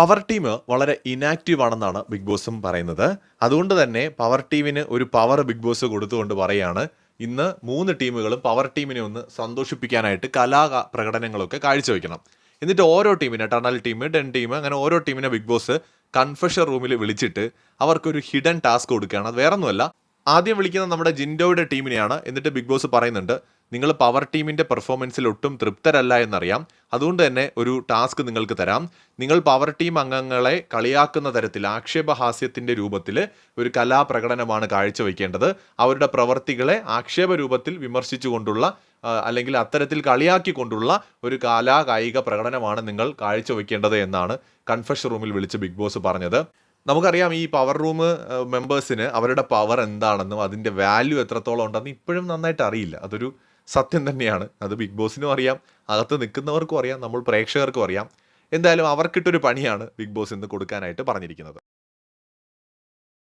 Power team വളരെ inactive ആണെന്നാണ് big ബോസും പറയുന്നത്. അതുകൊണ്ട് തന്നെ പവർ ടീമിന് ഒരു പവർ ബിഗ് ബോസ് കൊടുത്തുകൊണ്ട് പറയാണ് ഇന്ന് മൂന്ന് ടീമുകളും പവർ ടീമിനെ ഒന്ന് സന്തോഷിപ്പിക്കാനായിട്ട് കലാ പ്രകടനങ്ങളൊക്കെ കാഴ്ചവെക്കണം. എന്നിട്ട് ഓരോ ടീമിനെ ടണൽ ടീം ഡെൻ ടീം അങ്ങനെ ഓരോ ടീമിനെ ബിഗ് ബോസ് കൺഫഷൻ റൂമിൽ വിളിച്ചിട്ട് അവർക്കൊരു ഹിഡൻ ടാസ്ക് കൊടുക്കുകയാണ്. അത് വേറൊന്നുമല്ല ആദ്യം വിളിക്കുന്ന നമ്മുടെ ജിൻഡോയുടെ ടീമിനെയാണ് എന്നിട്ട് ബിഗ് ബോസ് പറയുന്നുണ്ട് നിങ്ങൾ പവർ ടീമിന്റെ പെർഫോമൻസിൽ ഒട്ടും തൃപ്തരല്ല എന്നറിയാം. അതുകൊണ്ട് തന്നെ ഒരു ടാസ്ക് നിങ്ങൾക്ക് തരാം. നിങ്ങൾ പവർ ടീം അംഗങ്ങളെ കളിയാക്കുന്ന തരത്തിൽ ആക്ഷേപഹാസ്യത്തിന്റെ രൂപത്തിൽ ഒരു കലാപ്രകടനമാണ് കാഴ്ചവെക്കേണ്ടത്. അവരുടെ പ്രവർത്തികളെ ആക്ഷേപ രൂപത്തിൽ വിമർശിച്ചുകൊണ്ടുള്ള അല്ലെങ്കിൽ അത്തരത്തിൽ കളിയാക്കിക്കൊണ്ടുള്ള ഒരു കലാ കായിക പ്രകടനമാണ് നിങ്ങൾ കാഴ്ചവെക്കേണ്ടത് എന്നാണ് കൺഫഷൻ റൂമിൽ വിളിച്ച് ബിഗ് ബോസ് പറഞ്ഞത്. നമുക്കറിയാം ഈ പവർ റൂം മെമ്പേഴ്സിന് അവരുടെ പവർ എന്താണെന്നും അതിന്റെ വാല്യൂ എത്രത്തോളം ഉണ്ടെന്ന് ഇപ്പോഴും നന്നായിട്ട് അറിയില്ല. അതൊരു സത്യം തന്നെയാണ്. അത് ബിഗ് ബോസിനും അറിയാം അകത്ത് നിൽക്കുന്നവർക്കും അറിയാം നമ്മൾ പ്രേക്ഷകർക്കും അറിയാം. എന്തായാലും അവർക്കിട്ടൊരു പണിയാണ് ബിഗ് ബോസ് ഇന്ന് കൊടുക്കാനായിട്ട് പറഞ്ഞിരിക്കുന്നത്.